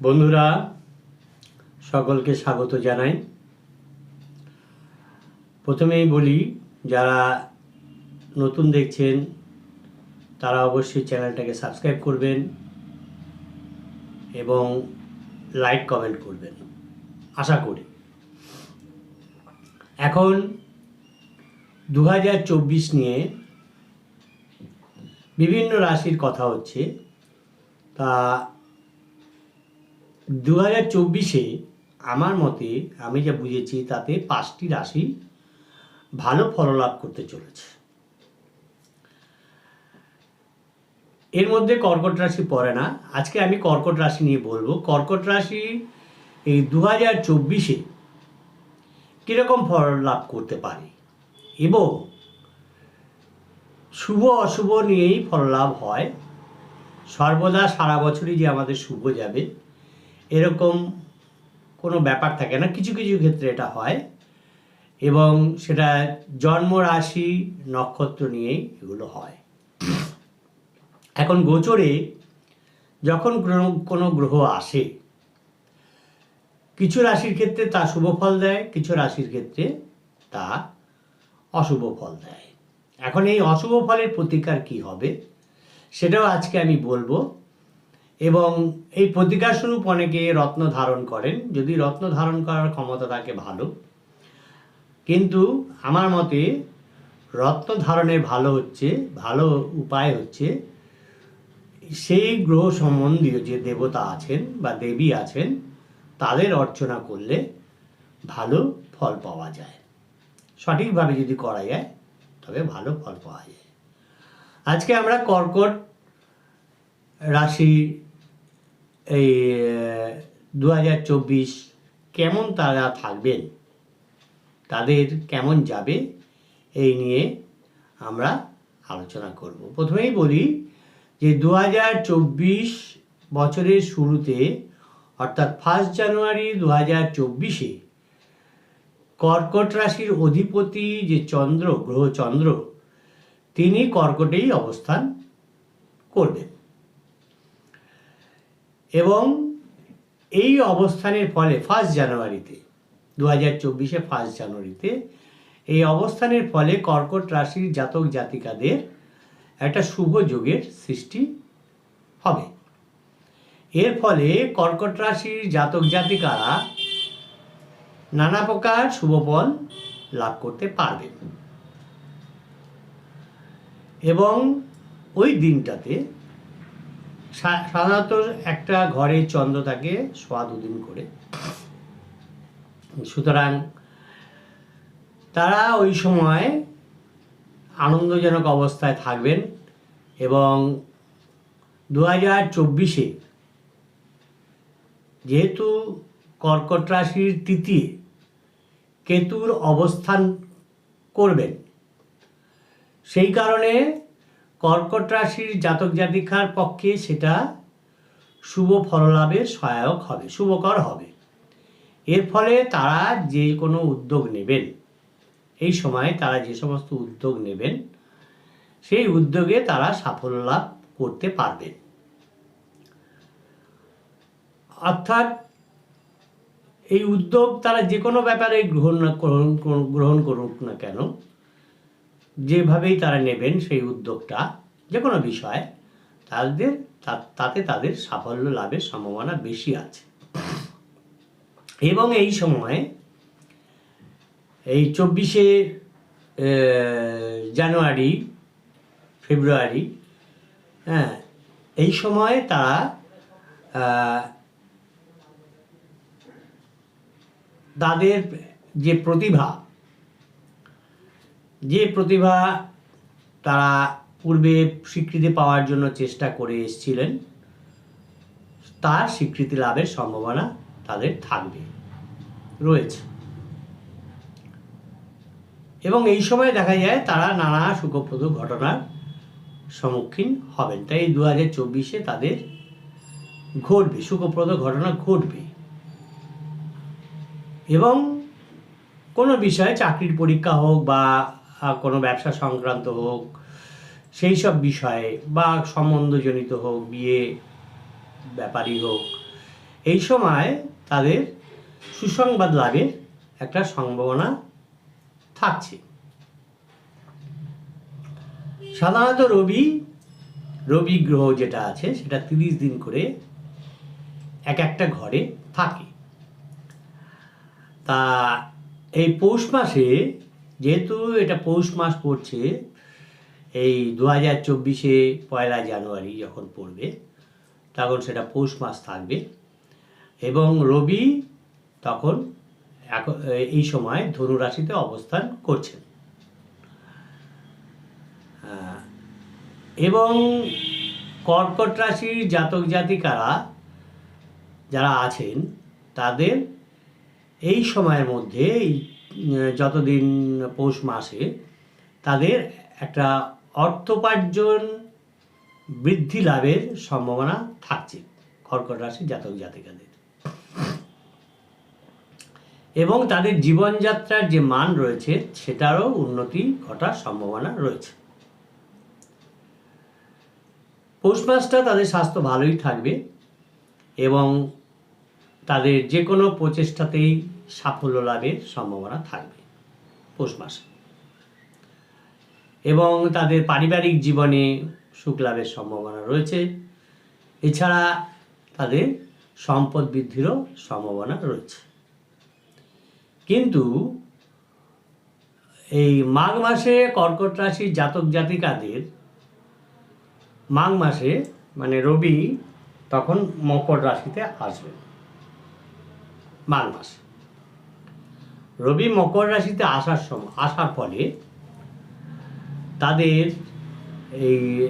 বন্ধুরা, সকলকে স্বাগত জানাই। প্রথমেই বলি, যারা নতুন দেখছেন, তারা অবশ্যই চ্যানেলটাকে সাবস্ক্রাইব করবেন এবং লাইক, কমেন্ট করবেন। আশা করি। এখন দু হাজার চব্বিশ নিয়ে বিভিন্ন রাশির কথা হচ্ছে। তা দু হাজার চব্বিশে আমার মতে আমি যা বুঝেছি তাতে পাঁচটি রাশি ভালো ফললাভ করতে চলেছে। এর মধ্যে কর্কট রাশি পড়ে না। আজকে আমি কর্কট রাশি নিয়ে বলব। কর্কট রাশি এই দু হাজার চব্বিশে কীরকম ফল লাভ করতে পারে এবং শুভ অশুভ নিয়েই ফললাভ হয়। সর্বদা সারা বছরই যে আমাদের শুভ যাবে এরকম কোনো ব্যাপার থাকে না। কিছু কিছু ক্ষেত্রে এটা হয় এবং সেটা জন্ম রাশি নক্ষত্র নিয়েই এগুলো হয়। এখন গোচরে যখন কোনো গ্রহ আসে, কিছু রাশির ক্ষেত্রে তা শুভ ফল দেয়, কিছু রাশির ক্ষেত্রে তা অশুভ ফল দেয়। এখন এই অশুভ ফলের প্রতিকার কি হবে, সেটাও আজকে আমি বলব। এবং এই প্রতিকার স্বরূপ অনেকে রত্ন ধারণ করেন, যদি রত্ন ধারণ করার ক্ষমতা থাকে ভালো। কিন্তু আমার মতে রত্ন ধারণের ভালো হচ্ছে, ভালো উপায় হচ্ছে সেই গ্রহ সম্বন্ধীয় যে দেবতা আছেন বা দেবী আছেন, তাদের অর্চনা করলে ভালো ফল পাওয়া যায়। সঠিকভাবে যদি করা যায়, তবে ভালো ফল পাওয়া যায়। আজকে আমরা কর্কট রাশি এই দু হাজার চব্বিশ কেমন তারা থাকবেন? তাদের কেমন যাবে? এই নিয়ে আমরা আলোচনা করব। প্রথমেই বলি যে দু হাজার চব্বিশ বছরের শুরুতে, অর্থাৎ ফার্স্ট জানুয়ারি দু হাজার চব্বিশে, কর্কট রাশির অধিপতি যে চন্দ্র, গ্রহ চন্দ্র, তিনি কর্কটেই অবস্থান করবেন। এবং এই অবস্থানের ফলে ফার্স্ট জানুয়ারিতে দু হাজার চব্বিশে ফার্স্ট জানুয়ারিতে, এই অবস্থানের ফলে কর্কট রাশির জাতক জাতিকাদের একটা শুভ যোগের সৃষ্টি হবে। এর ফলে কর্কট রাশির জাতক জাতিকারা নানা প্রকার শুভ ফল লাভ করতে পারবেন। এবং ওই দিনটাতে সাধারণত একটা ঘরে চন্দ্র থাকে সোয়া দুদিন করে। সুতরাং তারা ওই সময় আনন্দজনক অবস্থায় থাকবেন এবং দু হাজার চব্বিশে যেহেতু কর্কট রাশির তৃতীয় কেতুর অবস্থান করবেন, সেই কারণে কর্কট রাশির জাতক জাতিকার পক্ষে সেটা শুভ ফললাভের সহায়ক হবে, শুভকর হবে। এর ফলে তারা যে কোনো উদ্যোগ নেবেন। এই সময় তারা যে সমস্ত উদ্যোগ নেবেন, সেই উদ্যোগে তারা সাফল্য লাভ করতে পারবেন। অর্থাৎ এই উদ্যোগ তারা যে কোনো ব্যাপারে গ্রহণ গ্রহণ গ্রহণ করুক না কেন যেভাবেই তারা নেবেন সেই উদ্যোগটা যে কোনো বিষয়ে, তাদের তাতে তাদের সাফল্য লাভের সম্ভাবনা বেশি আছে। এবং এই সময়ে, এই চব্বিশে জানুয়ারি, ফেব্রুয়ারি হ্যাঁ এই সময়ে তারা তাদের যে প্রতিভা যে প্রতিভা তারা পূর্বে স্বীকৃতি পাওয়ার জন্য চেষ্টা করে এসেছিলেন, তার স্বীকৃতি লাভের সম্ভাবনা তাদের থাকবে, রয়েছে। এবং এই সময় দেখা যায় তারা নানা সুখপ্রদ ঘটনার সম্মুখীন হবেন। তাই দু হাজার চব্বিশে তাদের ঘটবে, সুখপ্রদ ঘটনা ঘটবে। এবং কোনো বিষয়ে চাকরির পরীক্ষা হোক বা কোনো ব্যবসা সংক্রান্ত হোক, সেই সব বিষয়ে বা সম্বন্ধজনিত হোক, বিয়ে ব্যাপারই হোক, এই সময় তাদের সুসংবাদ লাভের একটা সম্ভাবনা থাকছে। সাধারণত রবি রবি গ্রহ যেটা আছে, সেটা তিরিশ দিন করে এক একটা ঘরে থাকে। তা এই পৌষ মাসে যেহেতু এটা পৌষ মাস পড়ছে, এই দু হাজার চব্বিশে পয়লা জানুয়ারি যখন পড়বে, তখন সেটা পৌষ মাস থাকবে। এবং রবি তখন এই সময় ধনু রাশিতে অবস্থান করছেন। এবং কর্কট রাশির জাতক জাতিকারা যারা আছেন, তাদের এই সময়ের মধ্যে এই যতদিন পৌষ মাসে, তাদের একটা অর্থোপার্জন বৃদ্ধি লাভের সম্ভাবনা থাকছে কর্কট রাশির জাতক জাতিকাদের। এবং তাদের জীবনযাত্রার যে মান রয়েছে, সেটারও উন্নতি ঘটার সম্ভাবনা রয়েছে। পৌষ মাসটা তাদের স্বাস্থ্য ভালোই থাকবে এবং তাদের যে কোনো প্রচেষ্টাতেই সাফল্য লাভের সম্ভাবনা থাকবে পৌষ মাসে। এবং তাদের পারিবারিক জীবনে সুখ লাভের সম্ভাবনা রয়েছে। এছাড়া তাদের সম্পদ বৃদ্ধিরও সম্ভাবনা রয়েছে। কিন্তু এই মাঘ মাসে কর্কট রাশির জাতক জাতিকাদের মাঘ মাসে মানে রবি তখন মকর রাশিতে আসবে মাঘ মাসে। রবি মকর রাশিতে আসার সময় আসার ফলে তাদের এই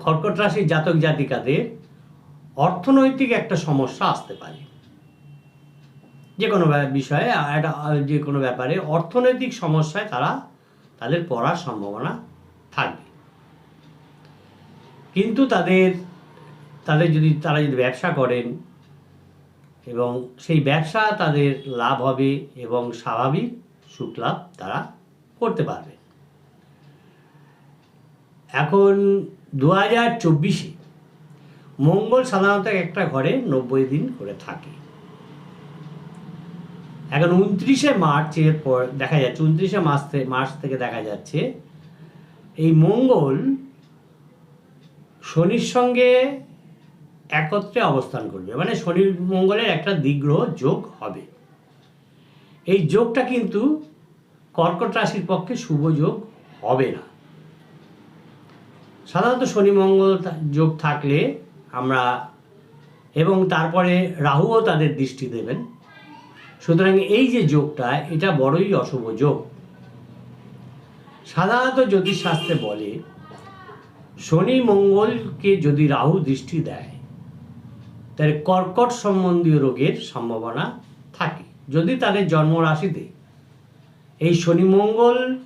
কর্কট রাশির জাতক জাতিকাদের অর্থনৈতিক একটা সমস্যা আসতে পারে। যে কোনো বিষয়ে একটা যে কোনো ব্যাপারে অর্থনৈতিক সমস্যায় তারা তাদের পড়ার সম্ভাবনা থাকবে। কিন্তু তাদের তাদের যদি, তারা যদি ব্যবসা করেন এবং সেই ব্যবসা তাদের লাভ হবে এবং স্বাভাবিক সুখ লাভ তারা করতে পারবে। এখন দু হাজার চব্বিশে মঙ্গল সাধারণত একটা ঘরে নব্বই দিন করে থাকে। এখন উনত্রিশে মার্চের পর দেখা যাচ্ছে, উনত্রিশে মার্চ থেকে মার্চ থেকে দেখা যাচ্ছে, এই মঙ্গল শনির সঙ্গে একত্রে অবস্থান করবে মানে শনি মঙ্গলের একটা দিগ্রহ যোগ হবে। এই যোগটা কিন্তু কর্কট রাশির পক্ষে শুভ যোগ হবে না। সাধারণত শনি মঙ্গল যোগ থাকলে আমরা এবং তারপরে রাহুও তাদের দৃষ্টি দেবেন। সুতরাং এই যে যোগটা, এটা বড়ই অশুভ যোগ। সাধারণত জ্যোতিষশাস্ত্রে বলে, শনি মঙ্গলকে যদি রাহু দৃষ্টি দেয় তাহলে কর্কট সম্বন্ধীয় রোগের সম্ভাবনা থাকে। যদি তাদের জন্মরাশিতে এই শনি মঙ্গল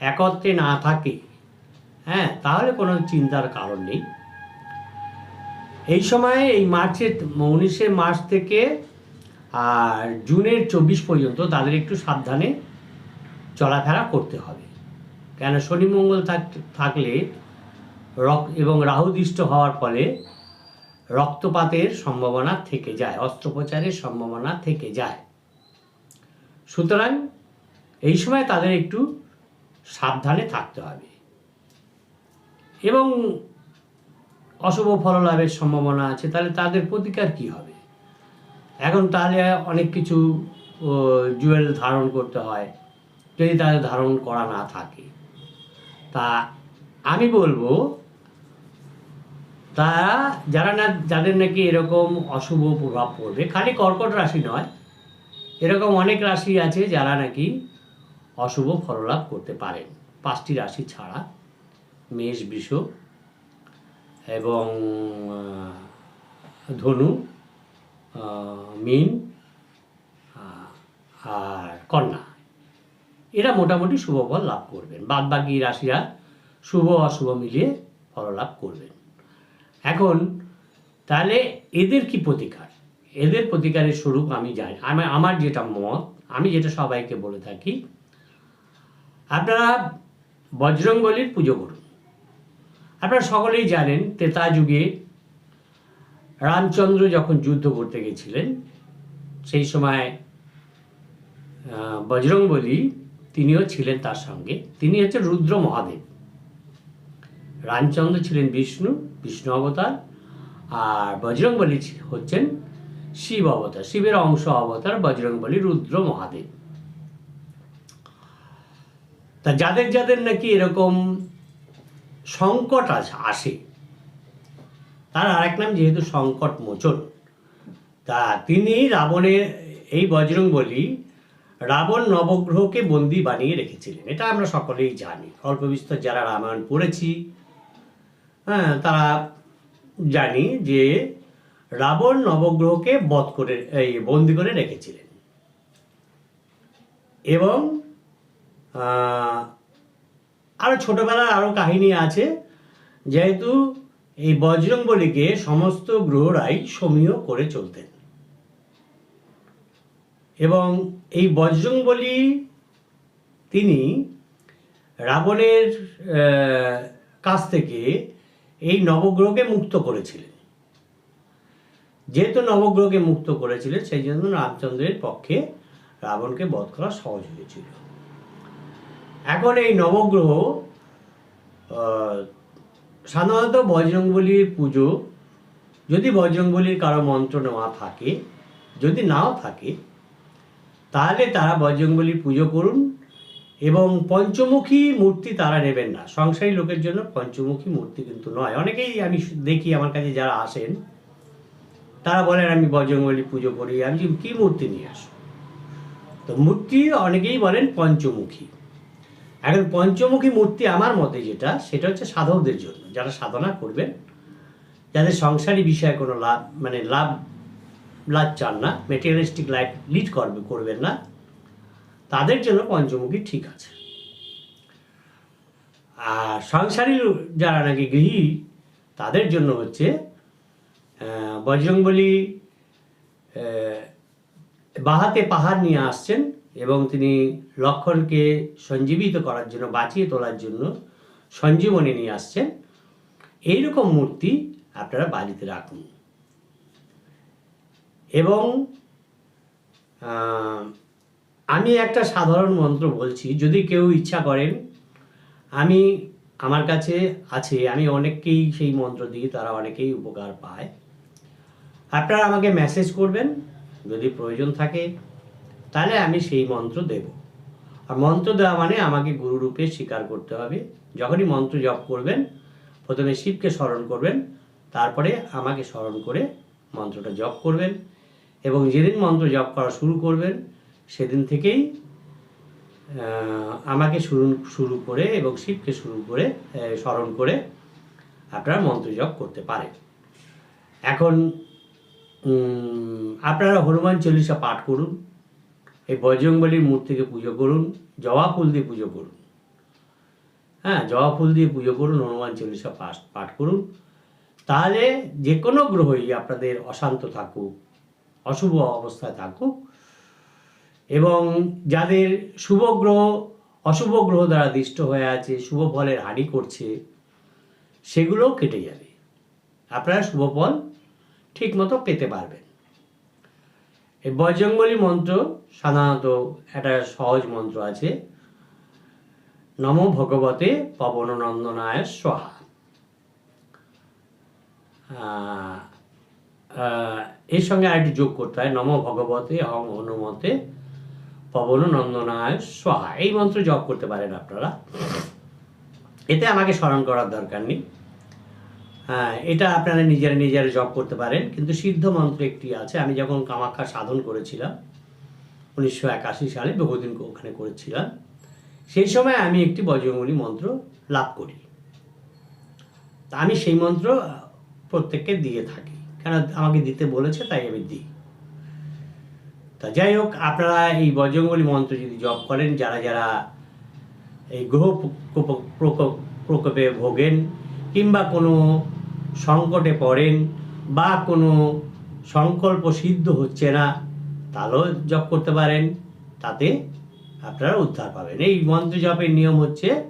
একত্রে না থাকে হ্যাঁ তাহলে কোনো চিন্তার কারণ নেই। এই সময়ে এই মার্চের উনিশে মার্চ থেকে আর জুনের চব্বিশ পর্যন্ত তাদের একটু সাবধানে চলাফেরা করতে হবে। কেন শনি মঙ্গল থাক- থাকলে রক এবং রাহুদৃষ্ট হওয়ার ফলে রক্তপাতের সম্ভাবনা থেকে যায়, অস্ত্রোপচারের সম্ভাবনা থেকে যায়। সুতরাং এই সময় তাদের একটু সাবধানে থাকতে হবে। এবং অশুভ ফল লাভের সম্ভাবনা আছে, তাহলে তাদের প্রতিকার কি হবে? এখন তাহলে অনেক কিছু জুয়েল ধারণ করতে হয়। যদি তাদের ধারণ করা না থাকে, তা আমি বলব তারা যারা না, যাদের নাকি এরকম অশুভ প্রভাব পড়বে, খালি কর্কট রাশি নয়, এরকম অনেক রাশি আছে যারা নাকি অশুভ ফললাভ করতে পারেন। পাঁচটি রাশি ছাড়া, মেষ, বৃষ এবং ধনু মিন আর কন্যা। এরা মোটামুটি শুভ ফল লাভ করবেন। বাদ বাকি রাশিরা শুভ, অশুভ মিলিয়ে ফল লাভ করবেন। এখন, তাহলে এদের কি প্রতিকার? এদের প্রতিকারের স্বরূপ আমি জানি। আমি আমার যেটা মত, আমি যেটা সবাইকে বলে থাকি, আপনারা বজরংবলির পুজো করুন। আপনারা সকলেই জানেন, তেতা যুগে রামচন্দ্র যখন যুদ্ধ করতে গেছিলেন, সেই সময় বজরংবলী তিনিও ছিলেন তার সঙ্গে। তিনি হচ্ছে রুদ্র মহাদেব। রামচন্দ্র ছিলেন বিষ্ণু বিষ্ণু অবতার আর বজরংবলী হচ্ছেন শিব অবতার, শিবের অংশ অবতার বজরংবলী রুদ্র মহাদেব। তা যাদের যাদের নাকি এরকম সংকট আস- তার আরেক নাম যেহেতু সংকট মোচন, তা তিনি রাবণের এই বজরং বলি রাবণ নবগ্রহকে বন্দি বানিয়ে রেখেছিলেন। এটা আমরা সকলেই জানি। অল্প বিস্তর যারা রামায়ণ পড়েছি হ্যাঁ তারা জানি যে রাবণ নবগ্রহকে বধ করে এই বন্দি করে রেখেছিলেন। এবং আহ, আরও ছোটবেলার আরও কাহিনী আছে যেহেতু এই বজরং বলিকে সমস্ত গ্রহরাই সমীহ করে চলতেন। এবং এই বজরং বলি তিনি রাবণের কাছ থেকে এই নবগ্রহকে মুক্ত করেছিলেন। যেহেতু নবগ্রহকে মুক্ত করেছিলেন, সেই জন্য রামচন্দ্রের পক্ষে রাবণকে বধ করা সহজ হয়েছিল। এখন এই নবগ্রহ সাধারণত বজরংবলীর পুজো, যদি বজরংবলীর কারও মন্ত্র নেওয়া থাকে, যদি নাও থাকে, তাহলে তারা বজরংবলীর পুজো করুন। এবং পঞ্চমুখী মূর্তি তারা নেবেন না। সংসারী লোকের জন্য পঞ্চমুখী মূর্তি কিন্তু নয়। অনেকেই আমি দেখি আমার কাছে যারা আসেন, তারা বলেন, আমি বজরংবলী পুজো করি, আমি কি মূর্তি নিয়ে আসো? তো মূর্তি অনেকেই বলেন পঞ্চমুখী। এখন পঞ্চমুখী মূর্তি আমার মতে যেটা, সেটা হচ্ছে সাধকদের জন্য। যারা সাধনা করবেন, যাদের সংসারী বিষয়ে কোনো লাভ মানে লাভ লাভ চান না মেটেরিয়ালিস্টিক লাইফ লিড করবে, করবেন না তাদের জন্য পঞ্চমুখী ঠিক আছে। আর সংসারী যারা নাকি গৃহী, তাদের জন্য হচ্ছে বজরংবলী বাহাতে পাহাড় নিয়ে আসছেন এবং তিনি লক্ষণকে সঞ্জীবিত করার জন্য, বাঁচিয়ে তোলার জন্য সঞ্জীবনী নিয়ে আসছেন। এইরকম মূর্তি আপনারা বাড়িতে রাখুন। এবং আমি একটা সাধারণ মন্ত্র বলছি, যদি কেউ ইচ্ছা করেন, আমি আমার কাছে আছে, আমি অনেককেই সেই মন্ত্র দিই, তারা অনেকেই উপকার পায়। আপনারা আমাকে মেসেজ করবেন, যদি প্রয়োজন থাকে, তাহলে আমি সেই মন্ত্র দেব। আর মন্ত্র দেওয়া মানে আমাকে গুরুরূপে স্বীকার করতে হবে। যখনই মন্ত্র জপ করবেন, প্রথমে শিবকে স্মরণ করবেন, তারপরে আমাকে স্মরণ করে মন্ত্রটা জপ করবেন এবং যেদিন মন্ত্র জপ করা শুরু করবেন সেদিন থেকেই আমাকে শুরু শুরু করে এবং শিবকে শুরু করে স্মরণ করে আপনারা মন্ত্র জপ করতে পারেন। এখন আপনারা হনুমান চল্লিশা পাঠ করুন, এই বজরংবলীর মূর্তিকে পুজো করুন, জবা ফুল দিয়ে পুজো করুন। হ্যাঁ জবা ফুল দিয়ে পুজো করুন, হনুমান চল্লিশা পাঠ পাঠ করুন। তাহলে যে কোনো গ্রহই আপনাদের অশান্ত থাকুক, অশুভ অবস্থায় থাকুক এবং যাদের শুভ গ্রহ অশুভ গ্রহ দ্বারা দৃষ্ট হয়ে আছে শুভ ফলের হানি করছে সেগুলোও কেটে যাবে। আপনারা শুভ ফল ঠিক মতো পেতে পারবেন। এই বজরংবলী মন্ত্র সাধারণত একটা সহজ মন্ত্র আছে। নম ভগবতে পবননন্দনায় স্বাহা। আহ, আহ, এর সঙ্গে আরেকটি যোগ করতে হয়। নম ভগবতে হং হনুমতে পবন নন্দনায় স্বাহা এই মন্ত্র জপ করতে পারেন আপনারা। এতে আমাকে স্মরণ করার দরকার নেই। হ্যাঁ এটা আপনারা নিজেরা নিজেরা জপ করতে পারেন। কিন্তু সিদ্ধ মন্ত্র একটি আছে। আমি যখন কামাখ্যা সাধন করেছিলাম, উনিশশো একাশি সালে বহুদিন ওখানে করেছিলাম, সেই সময় আমি একটি বজ্রমূলী মন্ত্র লাভ করি। তা আমি সেই মন্ত্র প্রত্যেককে দিয়ে থাকি। কেন? আমাকে দিতে বলেছে, তাই আমি দিই। তা যাই হোক, আপনারা এই বজ্রঙ্গলী মন্ত্র যদি জপ করেন, যারা যারা এই গ্রহ প্রকোপ- ভোগেন কিংবা কোনো সংকটে পড়েন বা কোনো সংকল্প সিদ্ধ হচ্ছে না তাহলেও জপ করতে পারেন। তাতে আপনারা উদ্ধার পাবেন। এই মন্ত্র জপের নিয়ম হচ্ছে,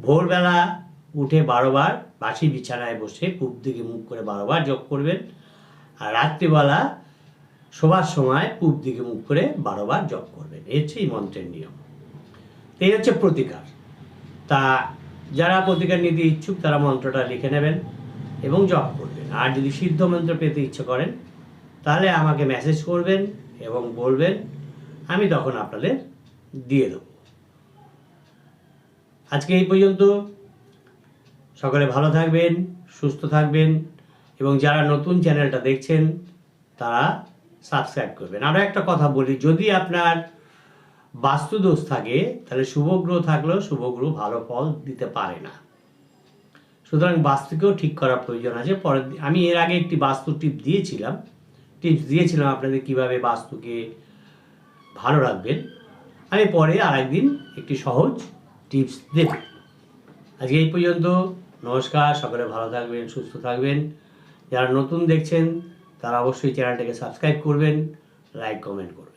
ভোরবেলা উঠে বারোবার বাসি বিছানায় বসে পূব দিকে মুখ করে বারোবার জপ করবেন। আর রাত্রিবেলা শোবার সময় পূব দিকে মুখ করে বারোবার জপ করবেন। এই হচ্ছে এই মন্ত্রের নিয়ম। এই হচ্ছে প্রতিকার। তা যারা প্রতিকার নিতে ইচ্ছুক, তারা মন্ত্রটা লিখে নেবেন এবং জপ করবেন। আর যদি সিদ্ধ মন্ত্র পেতে ইচ্ছে করেন, তাহলে আমাকে মেসেজ করবেন এবং বলবেন, আমি তখন আপনাদের দিয়ে দেবো। আজকে এই পর্যন্ত। সকলে ভালো থাকবেন, সুস্থ থাকবেন এবং যারা নতুন চ্যানেলটা দেখছেন, তারা সাবস্ক্রাইব করবেন। আমরা একটা কথা বলি, যদি আপনার বাস্তু দোষ থাকে, তাহলে শুভ গ্রহ থাকলেও শুভ গ্রহ ভালো ফল দিতে পারে না। সুতরাং বাস্তুকেও ঠিক করার প্রয়োজন আছে। পরে আমি এর আগে একটি বাস্তু টিপ দিয়েছিলাম। টিপস দিয়েছিলাম আপনাদের কীভাবে বাস্তুকে ভালো রাখবেন। আমি পরে আর একদিন একটি সহজ টিপস দেব। আজকে এই পর্যন্ত। নমস্কার, সকলে ভালো থাকবেন, সুস্থ থাকবেন। যারা নতুন দেখছেন তারা অবশ্যই চ্যানেলটাকে সাবস্ক্রাইব করবেন লাইক কমেন্ট করবেন